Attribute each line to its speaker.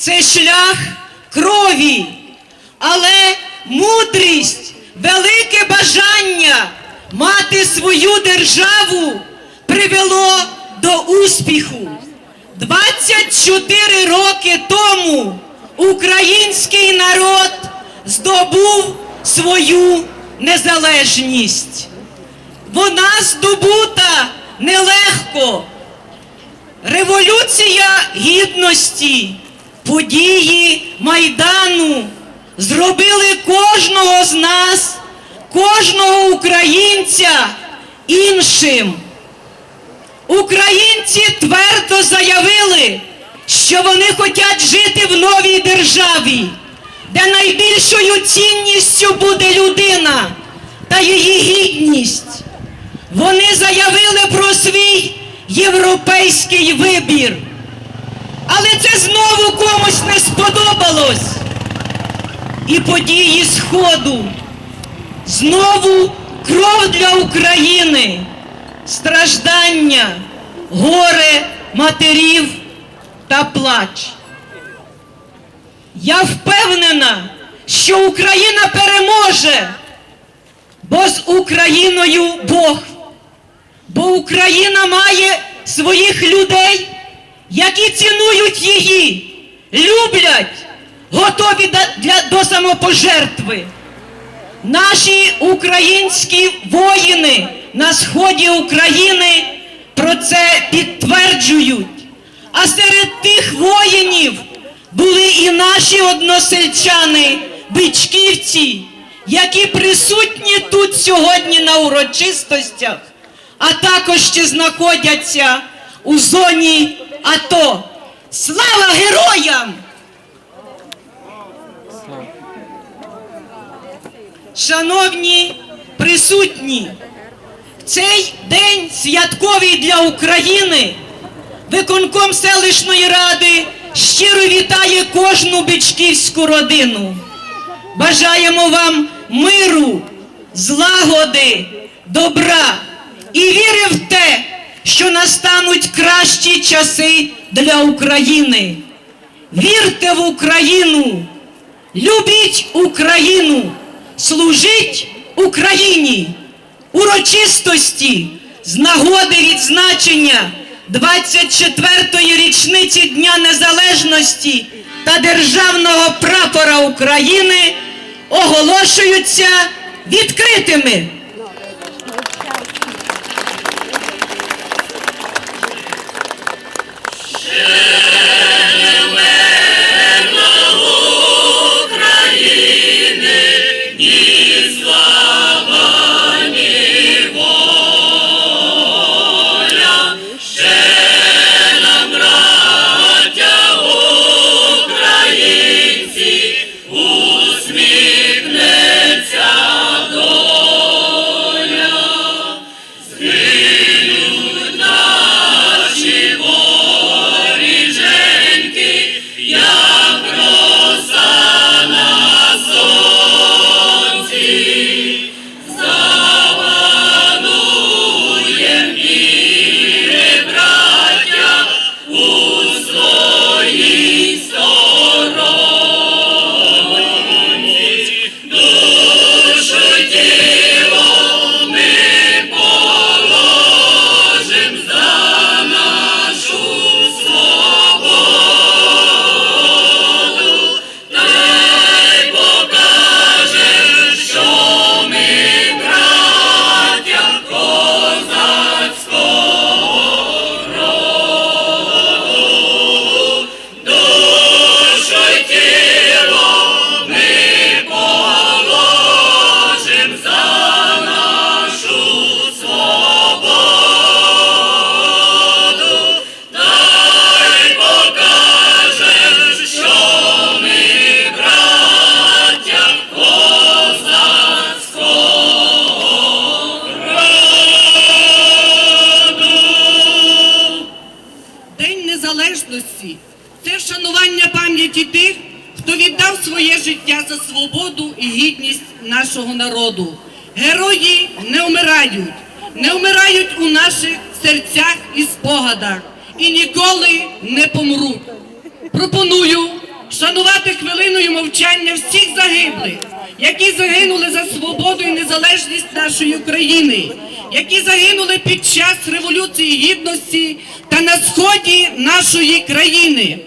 Speaker 1: це шлях крові, але мудрість, велике бажання мати свою державу привело до успіху. 24 роки тому український народ здобув свою незалежність. Вона здобута нелегко. Революція гідності, події Майдану зробили кожного з нас, кожного українця іншим. Українці твердо заявили, що вони хочуть жити в новій державі, де найбільшою цінністю буде людина та її гідність. Вони заявили про свій європейський вибір. Але це знову комусь не сподобалось. І події Сходу. Знову кров для України, страждання, горе матерів та плач. Я впевнена, що Україна переможе, бо з Україною Бог. Бо Україна має своїх людей, які цінують її, люблять, готові до- для, до самопожертви. Наші українські воїни на сході України про це підтверджують. А серед тих воїнів були і наші односельчани, бичківці, які присутні тут сьогодні на урочистостях, а також ще знаходяться у зоні АТО. Слава героям! Шановні присутні, цей день святковий для України виконком селищної ради щиро вітає кожну бичківську родину. Бажаємо вам миру, злагоди, добра і віри що настануть кращі часи для України. Вірте в Україну, любіть Україну, служіть Україні, урочистості з нагоди відзначення 24-ї річниці Дня Незалежності та Державного прапора України оголошуються відкритими.
Speaker 2: Незалежності це вшанування пам'яті тих, хто віддав своє життя за свободу і гідність нашого народу. Герої не вмирають, не вмирають у наших серцях і спогадах і ніколи не помруть. Пропоную шанувати хвилиною мовчання всіх загиблих, які загинули за свободу і незалежність нашої України, які загинули під час Революції Гідності та на сході нашої країни.